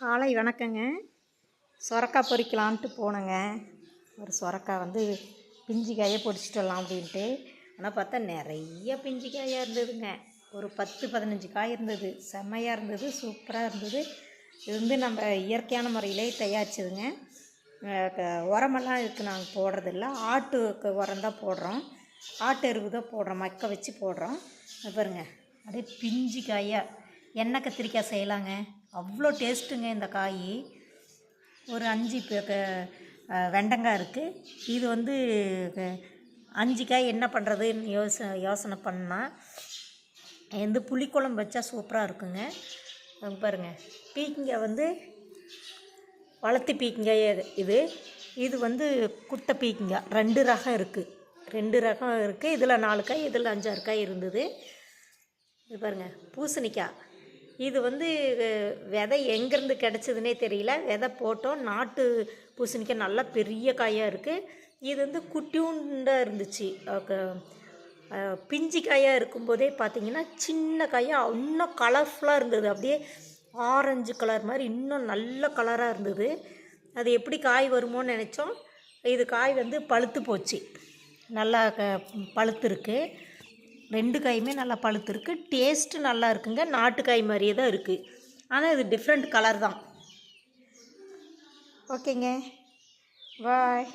காலை வணக்கங்க. சொரக்காய் பொறிக்கலான்ட்டு போனேங்க. ஒரு சொரக்காய் வந்து பிஞ்சிக்காயை பொடிச்சிட்டு வரலாம் அப்படின்ட்டு. ஆனால் பார்த்தா நிறைய பிஞ்சிக்காயாக இருந்ததுங்க. ஒரு பத்து பதினஞ்சு காய் இருந்தது. செம்மையாக இருந்தது சூப்பராக இருந்தது. இது வந்து நம்ம இயற்கையான முறையிலே தயாரிச்சதுங்க. உரமெல்லாம் இதுக்கு நாங்கள் போடுறதில்ல. ஆட்டுக்கு உரம் தான் போடுறோம். ஆட்டு எருவு தான் போடுறோம். மக்க வச்சு போடுறோம். பாருங்க. அப்படியே பிஞ்சு காயாக எண்ணெய் கத்திரிக்காய் செய்யலாங்க. அவ்வளோ டேஸ்ட்டுங்க இந்த காய். ஒரு அஞ்சு வெண்டங்காய் இருக்குது இது வந்து க- அஞ்சு காய் என்ன பண்ணுறதுன்னு யோசனை யோசனை பண்ணால் வந்து புளிக்குழம்பு வச்சா சூப்பராக இருக்குங்க. அங்க பாருங்க. பீக்கிங்காய் வந்து வளர்த்து பீக்கிங்காய் இது- இது வந்து குட்டை பீக்கிங்காய். ரெண்டு ரகம் இருக்குது ரெண்டு ரகம் இருக்குது இதில் நாலு காய் இதில் அஞ்சாறு காய் இருந்தது. இது பாருங்க. பூசணிக்காய். இது வந்து விதை எங்கேருந்து கிடச்சதுனே தெரியல. விதை போட்டோம். நாட்டு பூசணிக்காய் நல்லா பெரிய காயாக இருக்குது இது வந்து குட்டியூண்டாக இருந்துச்சு. பிஞ்சு காயாக இருக்கும்போதே பார்த்தீங்கன்னா சின்ன காயாக இன்னும் கலர்ஃபுல்லாக இருந்தது. அப்படியே ஆரஞ்சு கலர் மாதிரி இன்னும் நல்ல கலராக இருந்தது. அது எப்படி காய் வருமோன்னு நினச்சோம். இது காய் வந்து பழுத்து போச்சு. நல்லா க பழுத்துருக்கு ரெண்டு காயுமே நல்லா பழுத்துருக்கு. டேஸ்ட்டு நல்லா இருக்குங்க. நாட்டுக்காய் மாதிரியே தான் இருக்குது ஆனால் இது டிஃப்ரெண்ட் கலர் தான். ஓகேங்க பாய்